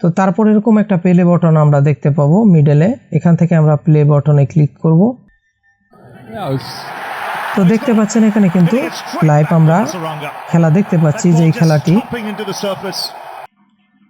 তো তারপর এরকম একটা প্লে বটন আমরা দেখতে পাবো মিডলে এখান থেকে আমরা প্লে বটনে ক্লিক করব। তো দেখতে পাচ্ছেন এখানে কিন্তু লাইভ আমরা খেলা দেখতে পাচ্ছি যে এই খেলাটি।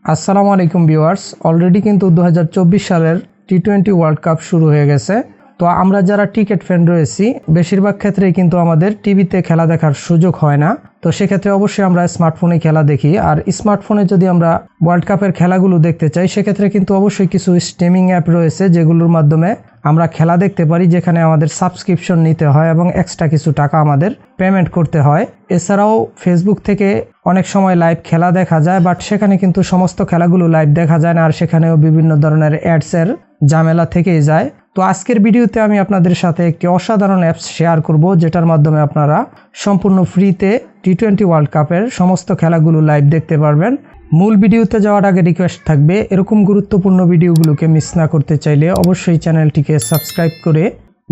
আসসালামু আলাইকুম ভিউয়ার্স অলরেডি কিন্তু দু হাজার চব্বিশ সালের টি টোয়েন্টি ওয়ার্ল্ড কাপ শুরু হয়ে গেছে। তো আমরা যারা টিকিট ফ্যান রয়েছি, বেশিরভাগ ক্ষেত্রেই কিন্তু আমাদের টিভিতে খেলা দেখার সুযোগ হয় না। তো সেক্ষেত্রে অবশ্যই আমরা স্মার্টফোনে খেলা দেখি। আর স্মার্টফোনে যদি আমরা ওয়ার্ল্ড কাপের খেলাগুলো দেখতে চাই, সেক্ষেত্রে কিন্তু অবশ্যই কিছু স্ট্রিমিং অ্যাপ রয়েছে, যেগুলোর মাধ্যমে আমরা খেলা দেখতে পারি, যেখানে আমাদের সাবস্ক্রিপশন নিতে হয় এবং এক্সট্রা কিছু টাকা আমাদের পেমেন্ট করতে হয়। এছাড়াও ফেসবুক থেকে অনেক সময় লাইভ খেলা দেখা যায় বাট সেখানে কিন্তু সমস্ত খেলাগুলো লাইভ দেখা যায় না, আর সেখানেও বিভিন্ন ধরনের অ্যাডসের ঝামেলা থেকেই যায়। তো আজকের ভিডিওতে আমি আপনাদের সাথে একটি অসাধারণ অ্যাপস শেয়ার করব, যেটার মাধ্যমে আপনারা সম্পূর্ণ ফ্রিতে টি টোয়েন্টি ওয়ার্ল্ড কাপের সমস্ত খেলাগুলো লাইভ দেখতে পারবেন। মূল ভিডিওতে যাওয়ার আগে রিকোয়েস্ট থাকবে, এরকম গুরুত্বপূর্ণ ভিডিওগুলোকে মিস না করতে চাইলে অবশ্যই চ্যানেলটিকে সাবস্ক্রাইব করে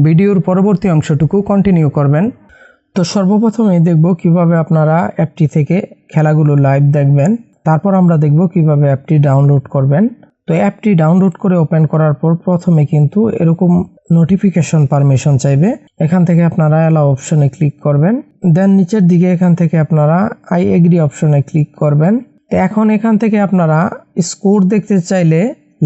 ভিডিওর পরবর্তী অংশটুকু কন্টিনিউ করবেন। তো সর্বপ্রথমেই দেখব কীভাবে আপনারা অ্যাপটি থেকে খেলাগুলো লাইভ দেখবেন, তারপর আমরা দেখব কীভাবে অ্যাপটি ডাউনলোড করবেন। তো অ্যাপটি ডাউনলোড করে ওপেন করার পর প্রথমে কিন্তু এরকম নোটিফিকেশন পারমিশন চাইবে। এখান থেকে আপনারা অ্যালাউ অপশনে ক্লিক করবেন। দেন নিচের দিকে এখান থেকে আপনারা আই এগ্রি অপশনে ক্লিক করবেন। তো এখন এখান থেকে আপনারা স্কোর দেখতে চাইলে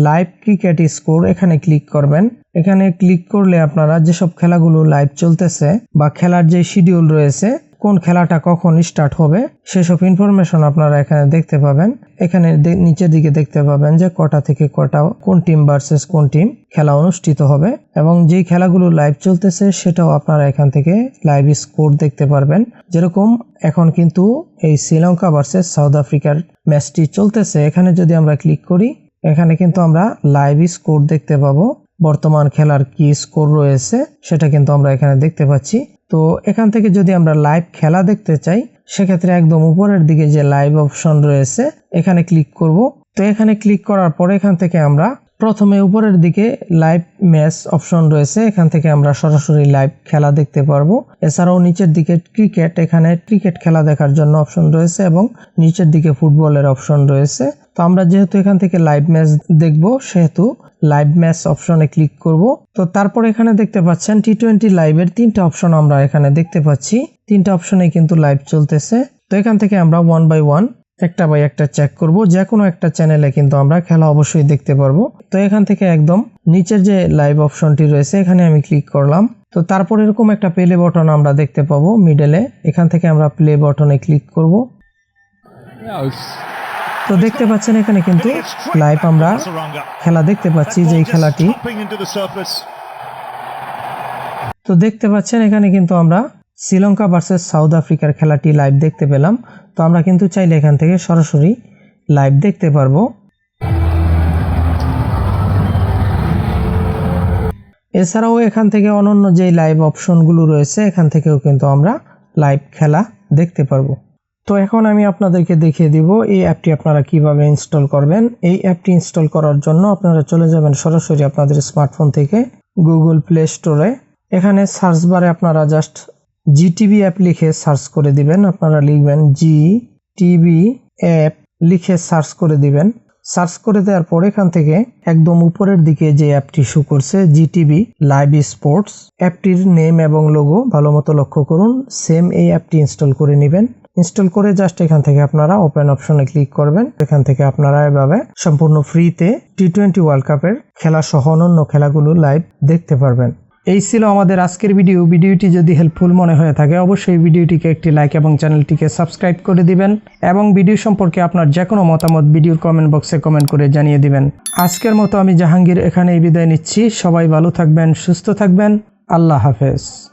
লাইভ ক্রিকেট স্কোর এখানে ক্লিক করবেন। এখানে ক্লিক করলে আপনারা যেসব খেলাগুলো লাইভ চলতেছে বা খেলার যে শিডিউল রয়েছে কোন খেলাটা কখন স্টার্ট হবে, সেসব ইনফরমেশন আপনারা এখানে দেখতে পাবেন। এখানে নিচের দিকে দেখতে পাবেন যে কটা থেকে কটা, কোন টিম ভার্সেস কোন টিম খেলা অনুষ্ঠিত হবে এবং যেই খেলাগুলো লাইভ চলতেছে সেটাও আপনারা এখান থেকে লাইভ স্কোর দেখতে পারবেন। যেরকম এখন কিন্তু এই শ্রীলঙ্কা ভার্সেস সাউথ আফ্রিকার ম্যাচটি চলতেছে। এখানে যদি আমরা ক্লিক করি, এখানে কিন্তু আমরা লাইভ স্কোর দেখতে পাবো। বর্তমান খেলার কি স্কোর রয়েছে সেটা কিন্তু আমরা এখানে দেখতে পাচ্ছি। তো এখান থেকে যদি আমরা লাইভ খেলা দেখতে চাই, সেক্ষেত্রে একদম উপরের দিকে যে লাইভ অপশন রয়েছে, এখানে ক্লিক করব। তো এখানে ক্লিক করার পর এখান থেকে আমরা প্রথমে উপরের দিকে লাইভ ম্যাচ অপশন রয়েছে, এখান থেকে আমরা সরাসরি লাইভ খেলা দেখতে পারব। এছাড়াও নিচের দিকে ক্রিকেট এখানে ক্রিকেট খেলা দেখার জন্য অপশন রয়েছে এবং নিচের দিকে ফুটবলের অপশন রয়েছে। তো আমরা যেহেতু এখান থেকে লাইভ ম্যাচ দেখব, সেহেতু লাইভ ম্যাচ অপশনে ক্লিক করব। তো তারপর এখানে দেখতে পাচ্ছেন টি টোয়েন্টি লাইভের তিনটা অপশন আমরা এখানে দেখতে পাচ্ছি। তিনটা অপশনে কিন্তু লাইভ চলতেছে। তো এখান থেকে আমরা ওয়ান বাই ওয়ান একটা বাই একটা চেক করব। যে কোনো একটা চ্যানেলে কিন্তু আমরা খেলা অবশ্যই দেখতে পারব। তো এখান থেকে একদম নিচের যে লাইভ অপশনটি রয়েছে, এখানে আমি ক্লিক করলাম। তো তারপর এরকম একটা প্লে বটন আমরা দেখতে পাবো মিডলে এখান থেকে আমরা প্লে বটনে ক্লিক করব। তো দেখতে পাচ্ছেন এখানে কিন্তু লাইভ আমরা খেলা দেখতে পাচ্ছি যে এই খেলাটি। তো দেখতে পাচ্ছেন এখানে কিন্তু আমরা শ্রীলঙ্কা ভার্সেস সাউথ আফ্রিকার খেলাটি লাইভ দেখতে পেলাম। তো আমরা কিন্তু চাইলে এখান থেকে সরাসরি লাইভ দেখতে পারব। এছাড়াও এখান থেকে অনন্য যে লাইভ অপশনগুলো রয়েছে, এখান থেকেও কিন্তু আমরা লাইভ খেলা দেখতে পারব। তো এখন আমি আপনাদেরকে দেখিয়ে দিব এই অ্যাপটি আপনারা কীভাবে ইনস্টল করবেন। এই অ্যাপটি ইনস্টল করার জন্য আপনারা চলে যাবেন সরাসরি আপনাদের স্মার্টফোন থেকে গুগল প্লে স্টোরে এখানে সার্চ বারে আপনারা জাস্ট জিটিভি অ্যাপ লিখে সার্চ করে দিবেন। আপনারা লিখবেন জি টিভি অ্যাপ লিখে সার্চ করে দিবেন। সার্চ করে দেওয়ার পর এখান থেকে একদম উপরের দিকে যে অ্যাপটি শু করছে জিটিভি লাইভ স্পোর্টস অ্যাপটির নেম এবং লোগো ভালো মতো লক্ষ্য করুন। সেম এই অ্যাপটি ইনস্টল করে নেবেন। ইনস্টল করে জাস্ট এখান থেকে আপনারা ওপেন অপশনে ক্লিক করবেন। এখান থেকে আপনারা এভাবে সম্পূর্ণ ফ্রিতে টি টোয়েন্টি ওয়ার্ল্ড কাপের খেলা সহ অন্যান্য খেলাগুলো লাইভ দেখতে পারবেন। এই ছিল আমাদের আজকের ভিডিও। ভিডিওটি যদি হেল্পফুল মনে হয়ে থাকে, অবশ্যই ভিডিওটিকে একটি লাইক এবং চ্যানেলটিকে সাবস্ক্রাইব করে দিবেন এবং ভিডিও সম্পর্কে আপনার যে কোনো মতামত ভিডিওর কমেন্ট বক্সে কমেন্ট করে জানিয়ে দিবেন। আজকের মতো আমি জাহাঙ্গীর এখানেই বিদায় নিচ্ছি। সবাই ভালো থাকবেন, সুস্থ থাকবেন। আল্লাহ হাফেজ।